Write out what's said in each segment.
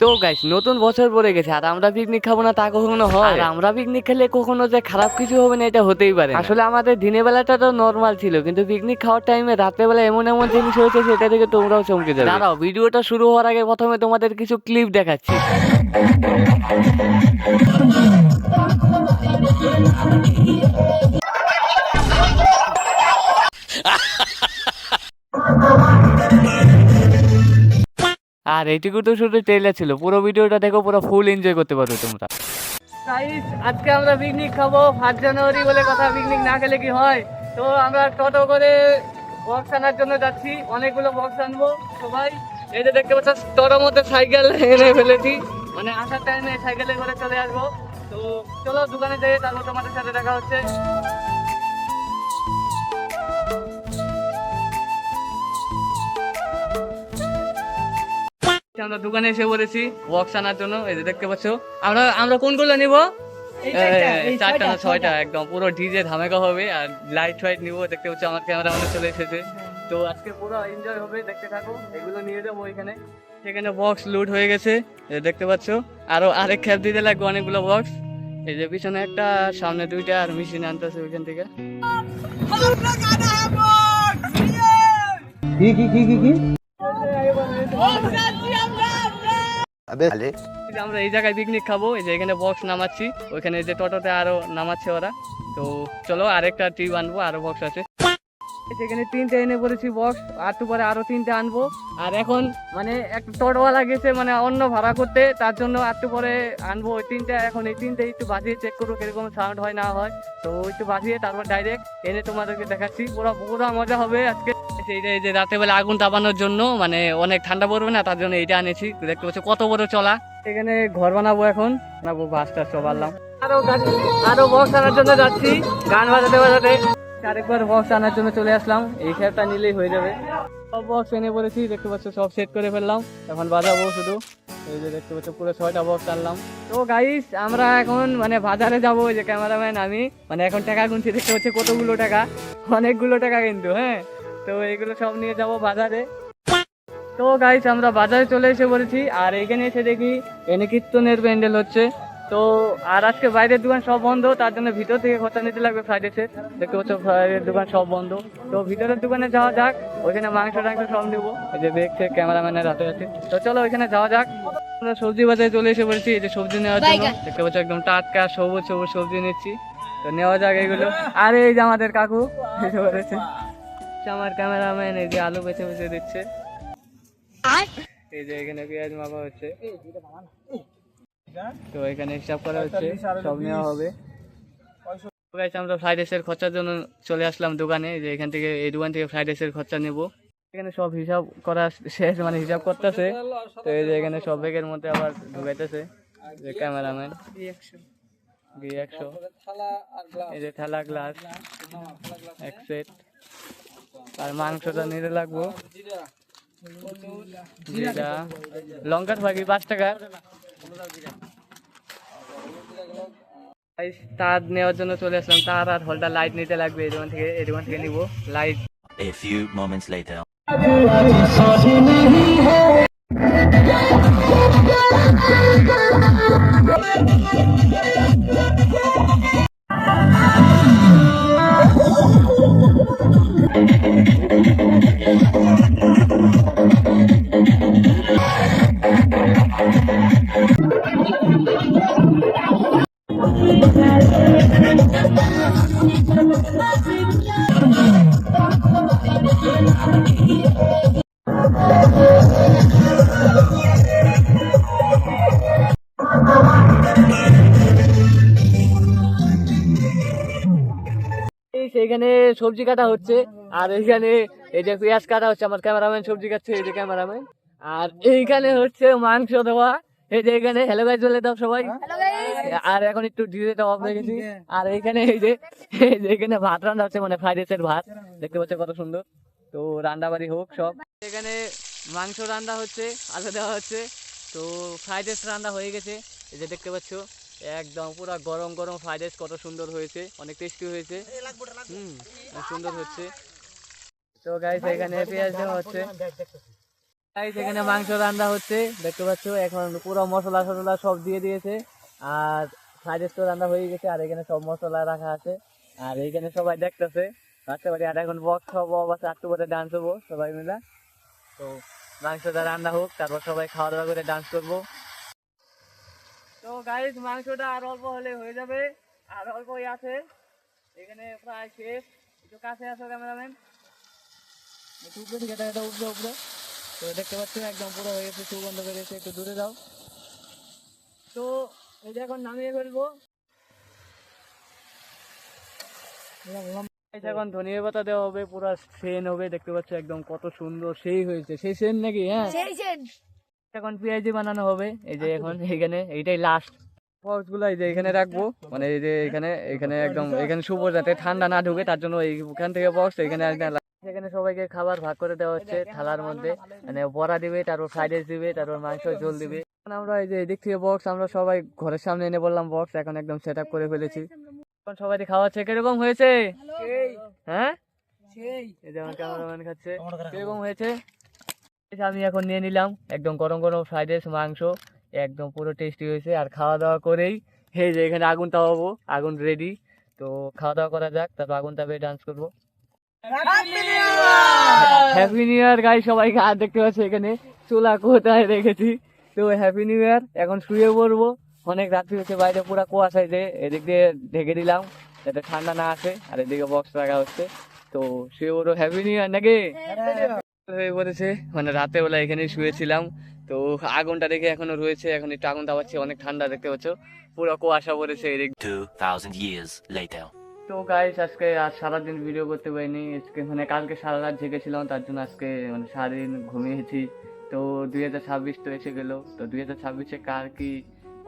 তো গাইস নতুন বছর পড়ে গেছে আর আমরা পিকনিক খাব না তা কখনো হয়। আর আমরা পিকনিক খেলে কখনো যে খারাপ কিছু হবে না এটা হতেই পারে আসলে আমাদের দিনের বেলাটা তো নর্মাল ছিল কিন্তু পিকনিক খাওয়ার টাইমে রাতের বেলা এমন এমন জিনিস হয়েছে সেটা থেকে তোমরাও চমকে যাবে। দাঁড়াও ভিডিওটা শুরু হওয়ার আগে প্রথমে তোমাদের কিছু ক্লিপ দেখাচ্ছি। আর এইটুকু তো শুধু ট্রেলার ছিল। পুরো ভিডিওটা দেখো, পুরো ফুল এনজয় করতে পারো তোমরা। আজকে আমরা পিকনিক খাব ফার্স্ট জানুয়ারি বলে কথা পিকনিক না খেলে কি হয়? তো আমরা টোটো করে বক্স আনার জন্য যাচ্ছি। অনেকগুলো বক্স আনব সবাই। এই যে দেখতে পাচ্ছ, টোটোর মধ্যে সাইকেল এনে ফেলেছি। মানে আসার টাইমে সাইকেলে করে চলে আসব। তো চলো দোকানে যাই, তারপর তোমাদের সাথে দেখা হচ্ছে। আমরা দোকানে এসে পড়েছি বক্স আনার জন্য এই যে দেখতে পাচ্ছ। আমরা আমরা কোনগুলো নিব? চারটা না ছয়টা একদম। পুরো ডিজে ধামাকা হবে আর লাইট ফাইট নিবো দেখতে পাচ্ছ আমার ক্যামেরা আমাদের চলে এসেছে। তো আজকে পুরো এনজয় হবে দেখতে থাকো। এগুলো নিয়ে যাব এখানে। সেখানে বক্স লুট হয়ে গেছে দেখতে পাচ্ছ। আরও আরেক খ্যাপ দিতে লাগবে অনেকগুলো বক্স এই যে পিছনে একটা সামনে দুইটা আর মেশিন আনতেছে ওইখান থেকে। কি কি কি কি? তাহলে আমরা এই জায়গায় পিকনিক খাব, এই যে এখানে বক্স নামাচ্ছি, ওইখানে যে টোটোতে আরও নামাচ্ছে ওরা। তো চলো আরেকটা ট্রিপ আনব, আরও বক্স আছে। তিনটে এনে বক্স আর আরও তিনটে আনব। আর এখন মানে একটা গেছে মানে অন্য ভাড়া করতে, তার জন্য আর একটু পরে আনব ওই তিনটে। এখন এই তিনটে একটু বাজিয়ে চেক করব কীরকম সাউন্ড হয় না হয়। তো একটু বাজিয়ে তারপর ডাইরেক্ট এনে তোমাদেরকে দেখাচ্ছি। পুরো পুরো মজা হবে আজকে। এই যে- এই যে রাতে আগুন তাপানোর জন্য মানে অনেক ঠান্ডা পড়বে না, তার জন্য এইটা আনেছি দেখতে পাচ্ছ কত বড় চলা। এখানে ঘর বানাবো এখন। বানাবো বাস টাস সব আনলাম। আরও আরও বক্স আনার জন্য যাচ্ছি। গান বাজাতে বাজাতে। আরেকবার বক্স আনার জন্য চলে আসলাম। এই খেপটা নিলেই হয়ে যাবে। সব বক্স এনে পড়েছি, দেখতে পাচ্ছ, সব সেট করে ফেললাম। এখন বাজাবো শুধু। এই যে দেখতে পাচ্ছ, পুরো ছয়টা বক্স আনলাম। তো গাইস আমরা এখন মানে বাজারে যাব, ওই যে ক্যামেরাম্যান আমি। মানে এখন টাকা গুনছি, দেখতে পাচ্ছি, কতগুলো টাকা? অনেকগুলো টাকা কিন্তু হ্যাঁ? তো এগুলো সব নিয়ে যাব বাজারে। তো গাইস আমরা বাজারে চলে এসে পড়েছি আর এখানে এসে দেখি এনে কীর্তনের প্যান্ডেল হচ্ছে। তো আর আজকে বাইরের দোকান সব বন্ধ তার জন্য ভিতর থেকে খরচা নিতে লাগবে ফ্রাইডেসে দেখতে পাচ্ছ বাইরের দোকান সব বন্ধ। তো ভিতরের দোকানে যাওয়া যাক ওইখানে মাংস টাংস সব নেব। এই যে দেখছে ক্যামেরাম্যানের হাতে আছে। তো চলো ওইখানে যাওয়া যাক। আমরা সবজি বাজারে চলে এসে পড়েছি এই যে সবজি নেওয়ার জন্য। দেখতে পাচ্ছ একদম টাটকা সবুজ সবুজ সবজি নিচ্ছি। তো নেওয়া যাক এগুলো। আর এই যে আমাদের কাকু। এসে পড়েছে। আমার ক্যামেরাম্যান এই যে আলু বেছে বেছে দিচ্ছে। এই যে এখানে পেঁয়াজ মাপা হচ্ছে। তো এখানে হিসাব করা হচ্ছে সব নেওয়া হবে। আমরা ফ্রাইড রাইসের খরচার জন্য চলে আসলাম দোকানে। যে এখান থেকে এই দোকান থেকে ফ্রাইড রাইসের খরচা নেব। এখানে সব হিসাব করা শেষ মানে হিসাব করতেছে। তো এই যে এখানে সব ব্যাগের মধ্যে আবার ঢুকাইতেছে যে ক্যামেরাম্যান একশো এই যে থালা গ্লাস এক সেট আর মাংসটা নিতে লাগবো জিরা লঙ্কার বাকি পাঁচ টাকা Guys, তার নেওয়ার জন্য চলে আসলাম তার আর হলটা লাইট নিতে লাগবে এই দোকান থেকে এই দোকান থেকে নিবো light A few moments later. এই সেইখানে সবজি কাটা হচ্ছে আর এইখানে এই যে পেঁয়াজ কাটা হচ্ছে আমার ক্যামেরাম্যান সবজি কাটছে এই যে ক্যামেরাম্যান আর এইখানে হচ্ছে মাংস দেওয়া এই যে এখানে হ্যালো গাইজ বলে দাও সবাই। আর এখন একটু ডিজেটা অফ রেখেছি আর এইখানে এই যে এই যে এখানে ভাত রান্না হচ্ছে মানে ফ্রাইড রাইসের ভাত। দেখতে পাচ্ছ কত সুন্দর। তো রান্না বাড়ি হোক, সব। এখানে মাংস রান্না হচ্ছে, আলু দেওয়া হচ্ছে। তো ফ্রাইড রাইস রান্না হয়ে গেছে। এই যে দেখতে পাচ্ছ, একদম পুরো গরম গরম ফ্রাইড রাইস কত সুন্দর হয়েছে, অনেক টেস্টি হয়েছে। হুম সুন্দর হচ্ছে। তো গাইস এখানে পেঁয়াজ দেওয়া হচ্ছে। গাইস এখানে মাংস রান্না হচ্ছে, দেখতে পাচ্ছ, এখন পুরো মশলা টসলা সব দিয়ে দিয়েছে। আর ফ্রাইড রাইস তো রান্না হয়ে গেছে, আর এখানে সব মশলা রাখা আছে। আর এইখানে সবাই দেখতেছে। রাখতে পারি আর এখন বক্স হব আবার চারটু করে ডান্স হব, সবাই মিলে। তো মাংসটা রান্না হোক, তারপর সবাই খাওয়া দাওয়া করে ডান্স করব। তো গাইস মাংসটা আর অল্প হলে হয়ে যাবে, আর অল্পই আছে। এখানে প্রায় শেষ। একটু কাছে আসো ক্যামেরাম্যান উপরে দিকে এটা উপরে উপরে। তো দেখতে পাচ্ছ একদম পুরো হয়ে গেছে, সুগন্ধ বেরিয়েছে একটু দূরে যাও। তো যে এখন নামিয়ে ফেলব। এখন ধনিয়া পাতা দেওয়া হবে পুরো সেন হবে দেখতে পাচ্ছ একদম কত সুন্দর সেই হয়েছে। সেই সেন নাকি হ্যাঁ? সেই সেই এখন পেঁয়াজি বানানো হবে এই যে এখন এখানে এইটাই লাস্ট বক্সগুলো এই যে এখানে রাখব মানে এই যে এখানে এখানে একদম এখানে শুভ যাতে ঠান্ডা না ঢুকে তার জন্য এইখান থেকে বক্স এখানে এখানে সবাইকে খাবার ভাগ করে দেওয়া হচ্ছে থালার মধ্যে মানে বড়া দিবে তারপর ফ্রাইড রাইস দিবে তারপর মাংস ঝোল দিবে। আমরা এই যে এদিক থেকে বক্স আমরা সবাই ঘরের সামনে এনে বললাম বক্স এখন একদম সেট আপ করে ফেলেছি। এখন সবাই খাওয়াচ্ছে কীরকম হয়েছে? হ্যাঁ? এই যে ক্যামেরাম্যান খাচ্ছে। কীরকম হয়েছে? আমি এখন নিয়ে নিলাম একদম গরম গরম ফ্রাইড রাইস মাংস একদম পুরো টেস্টি হয়েছে। আর খাওয়া দাওয়া করেই এই যে এখানে আগুন হব আগুন রেডি তো খাওয়া দাওয়া করা যাক তারপর আগুন বেয়ে ডান্স করব। হ্যাপি নিউ ইয়ার গাই সবাইকে আর দেখতে পাচ্ছি এখানে। চুলা কোথায় রেখেছি? তো হ্যাপি নিউ ইয়ার এখন শুয়ে পড়ব। অনেক রাত্রি হচ্ছে বাইরে পুরো কুয়াশায় যে এদিক দিয়ে ঢেকে দিলাম যাতে ঠান্ডা না আসে আর এদিকে বক্স রাখা হচ্ছে। তো সে পড়ব হ্যাপি নিউ ইয়ার নাকি? হয়ে পড়েছে। মানে রাতে বেলা এখানে শুয়েছিলাম। তো আগুনটা দেখে এখনও রয়েছে এখন একটু আগুন পাচ্ছি অনেক ঠান্ডা দেখতে পাচ্ছ। পুরো কুয়াশা পড়েছে এদিক। 2,000 তো গাইস আজকে আর সারাদিন ভিডিও করতে পারিনি। আজকে মানে কালকে সারা রাত জেগেছিলাম তার জন্য আজকে মানে সারাদিন ঘুমিয়েছি। তো দুই হাজার ছাব্বিশ তো এসে গেলো। তো দুই হাজার ছাব্বিশে কার কি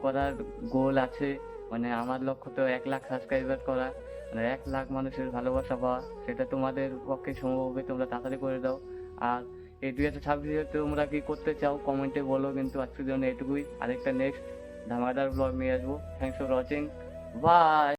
করার গোল আছে। মানে আমার লক্ষ্য তো এক লাখ সাবস্ক্রাইবার করা। মানে এক লাখ মানুষের ভালোবাসা পাওয়া, সেটা তোমাদের পক্ষে সম্ভব হবে, তোমরা তাড়াতাড়ি করে দাও। আর এই দুই হাজার ছাব্বিশে তোমরা কি করতে চাও কমেন্টে বলো। কিন্তু আজকের জন্য এটুকুই। আরেকটা নেক্সট ধামাদার ব্লগ নিয়ে আসব। Thanks for watching by